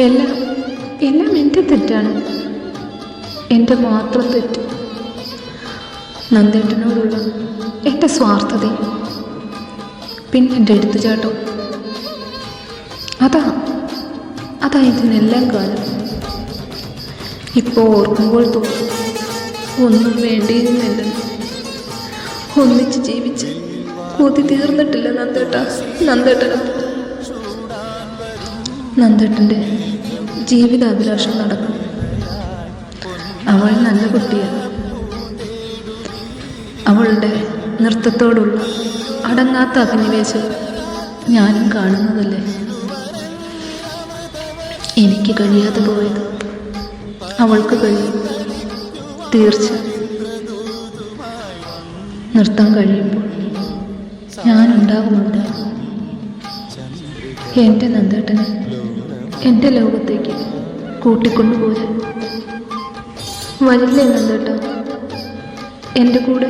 എല്ലാം എല്ലാം എന്റെ തെറ്റാണ്. എന്റെ മാത്രം തെറ്റ്. നന്ദേട്ടനോടുള്ള എന്റെ സ്വാർത്ഥതയും പിന്നെ എന്റെ എടുത്തുചാട്ടവും അതാ അതാ ഇതിനെല്ലാം കാലം ഇപ്പോൾ ഓർക്കുമ്പോൾ തോന്നും ഒന്നും വേണ്ടിയിരുന്നില്ലെന്ന് ഒന്നിച്ച് ജീവിച്ച് കൊതി തീർന്നിട്ടില്ല നന്ദേട്ട നന്ദേട്ടനും നന്ദേട്ടന്റെ ജീവിതാഭിലാഷം നടക്കും. അവൾ നല്ല കുട്ടിയാണ്. അവളുടെ നൃത്തത്തോടുള്ള അടങ്ങാത്ത അഭിനിവേശം ഞാനും കാണുന്നതല്ലേ? എനിക്ക് കഴിയാതെ പോയത് അവൾക്ക് കഴിയും. തീർച്ച. നൃത്തം കഴിയുമ്പോൾ ഞാനുണ്ടാകുന്നുണ്ട്. എന്റെ നന്ദേട്ടനെ. എന്റെ ലോകത്തേക്ക് കൂട്ടിക്കൊണ്ടുപോലെ വരില്ലേ നന്ദേട്ട എന്റെ കൂടെ